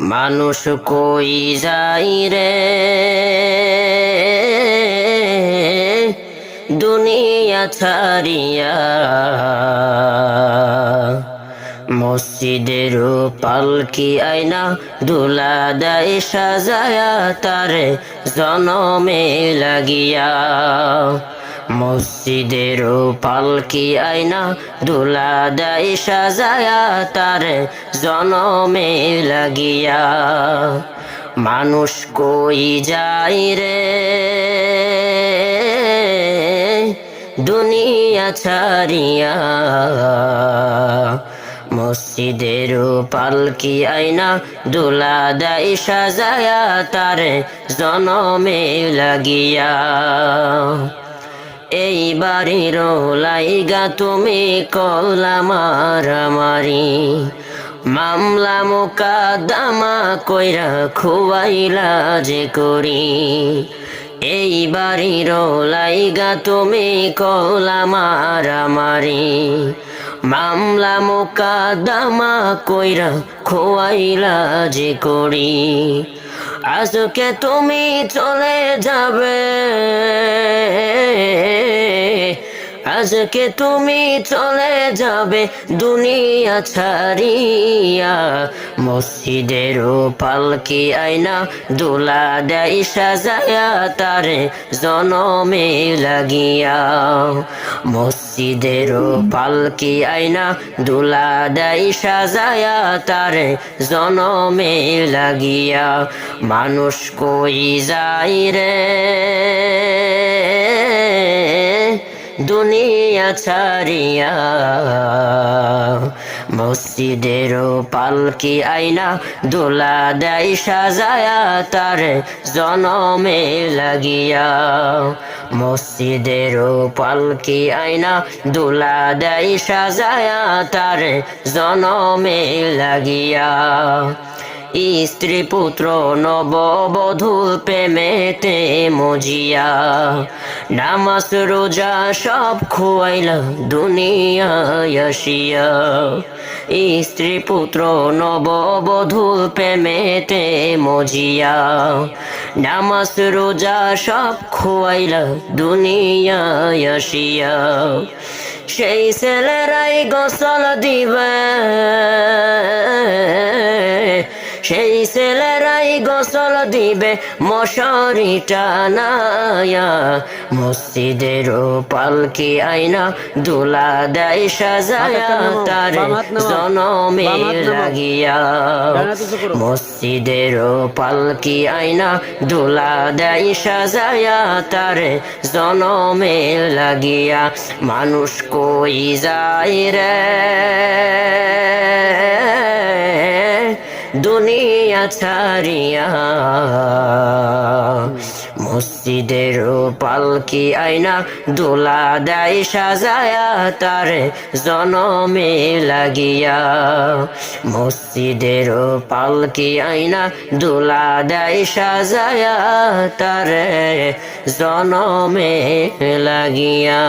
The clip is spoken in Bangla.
মানুষ কই যাই রে? দুনিয়া ছাড়িয়া মসজিদের পালকি আয়না দুলা দেয় সাজায়া, তারে জনমে লাগিয়া মসজিদের পালকি আয়না দুলা দেয় সাজায়া তারে জনমে লাগিয়া। মানুষ কই যায় রে? দুনিয়া ছাড়িয়া। মসজিদের পালকি আয়না দোলা দেয় সাজায়া তারে জনমে লাগিয়া। এই বাড়ির লাইগা তুমি কলা মারামারি মামলা মোকাদামা কইরা খুয়াইলা যে করি। এই বাড়ির লাইগা তুমি কলা মারামারি মামলা মোকাদামা কইরা খোয়াইলা যে করি। আজকে তুমি চলে যাবে। আজকে তুমি চলে যাবে দুনিয়া ছাড়িয়া। মসজিদের পালকি আয়না দোলা দেয় সাজায়া, তারে জনমে লাগিয়া। মসজিদের পালকি আয়না? দুলা দেয় সাজায়া, তারে জনমে লাগিয়া। মানুষ কই যায় রে? দুনিয়া ছাড়িয়া। মসজিদের পালকি আয়না? দোলা দেয় সাজায়া, তার জনমে লাগিয়া। মসজিদের পালকি আয়না দুলা দেয় সাজায়া তার জনমে লাগিয়া। স্ত্রী পুত্র নববধূ প্রেমেতে মজিয়া। নামাজ, রোজা সব খোয়াইলা দুনিয়ায় আসিয়া। স্ত্রী পুত্র নববধূ প্রেমেতে মজিয়া। নামাজ, রোজা সব খোয়াইলা দুনিয়ায় আসিয়া। সেই ছেলেরাই গোসল দিবে। সেই ছেলেরাই গোসল দিবে মশারি টানায়া মসজিদের পালকি আয়না দোলা দেয় সাজায়া তার জনমে লাগিয়া মসজিদের পালকি আয়না দোলা দেয় সাজায়া তার জনমে লাগিয়া মানুষ কই যায় রে? দুনিয়া ছাড়িয়া, মসজিদের পালকি আয়না দোলা দেয় সাজায়া, তার জনমে লাগিয়া। মসজিদের পালকি আয়না দোলা দেয় সাজায়া, তার জনমে লাগিয়া।